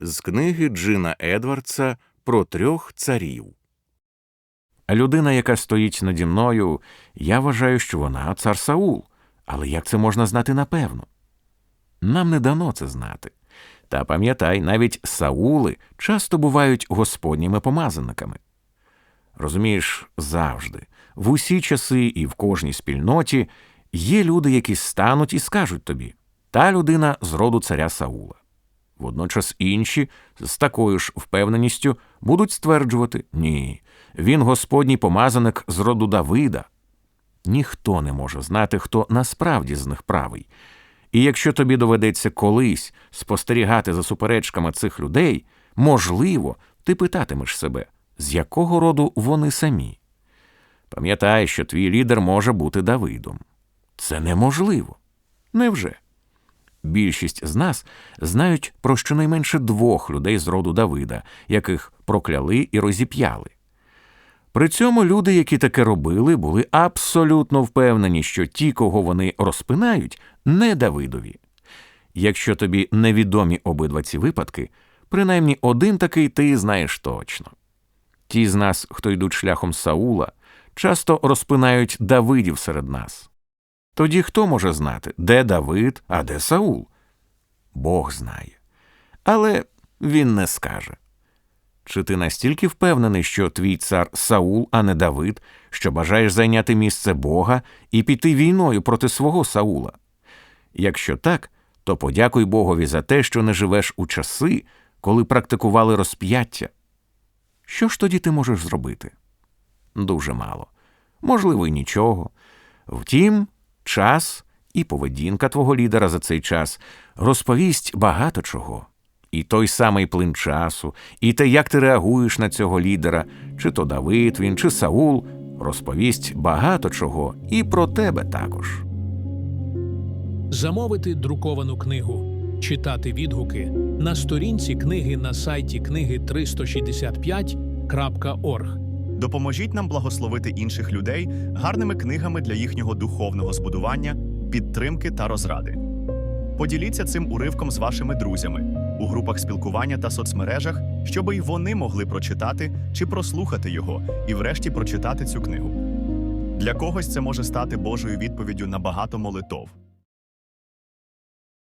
з книги Джина Едвардса про трьох царів. Людина, яка стоїть наді мною, я вважаю, що вона цар Саул. Але як це можна знати напевно? Нам не дано це знати. Та пам'ятай, навіть Саули часто бувають господніми помазаниками. Розумієш, завжди, в усі часи і в кожній спільноті є люди, які стануть і скажуть тобі та людина з роду царя Саула. Водночас інші з такою ж впевненістю будуть стверджувати ні, він господній помазаник з роду Давида. Ніхто не може знати, хто насправді з них правий. І якщо тобі доведеться колись спостерігати за суперечками цих людей, можливо, ти питатимеш себе, з якого роду вони самі. Пам'ятай, що твій лідер може бути Давидом. Це неможливо. Невже? Більшість з нас знають про щонайменше двох людей з роду Давида, яких прокляли і розіп'яли. При цьому люди, які таке робили, були абсолютно впевнені, що ті, кого вони розпинають, не Давидові. Якщо тобі невідомі обидва ці випадки, принаймні один такий ти знаєш точно. Ті з нас, хто йдуть шляхом Саула, часто розпинають Давидів серед нас. Тоді хто може знати, де Давид, а де Саул? Бог знає. Але він не скаже. Чи ти настільки впевнений, що твій цар Саул, а не Давид, що бажаєш зайняти місце Бога і піти війною проти свого Саула? Якщо так, то подякуй Богові за те, що не живеш у часи, коли практикували розп'яття. Що ж тоді ти можеш зробити? Дуже мало. Можливо, й нічого. Втім, час і поведінка твого лідера за цей час розповість багато чого. І той самий плин часу, і те, як ти реагуєш на цього лідера, чи то Давид він, чи Саул, розповість багато чого і про тебе також. Замовити друковану книгу, читати відгуки на сторінці книги на сайті книги 365.org. Допоможіть нам благословити інших людей гарними книгами для їхнього духовного збудування, підтримки та розради. Поділіться цим уривком з вашими друзями у групах спілкування та соцмережах, щоб і вони могли прочитати чи прослухати його, і врешті прочитати цю книгу. Для когось це може стати Божою відповіддю на багато молитов.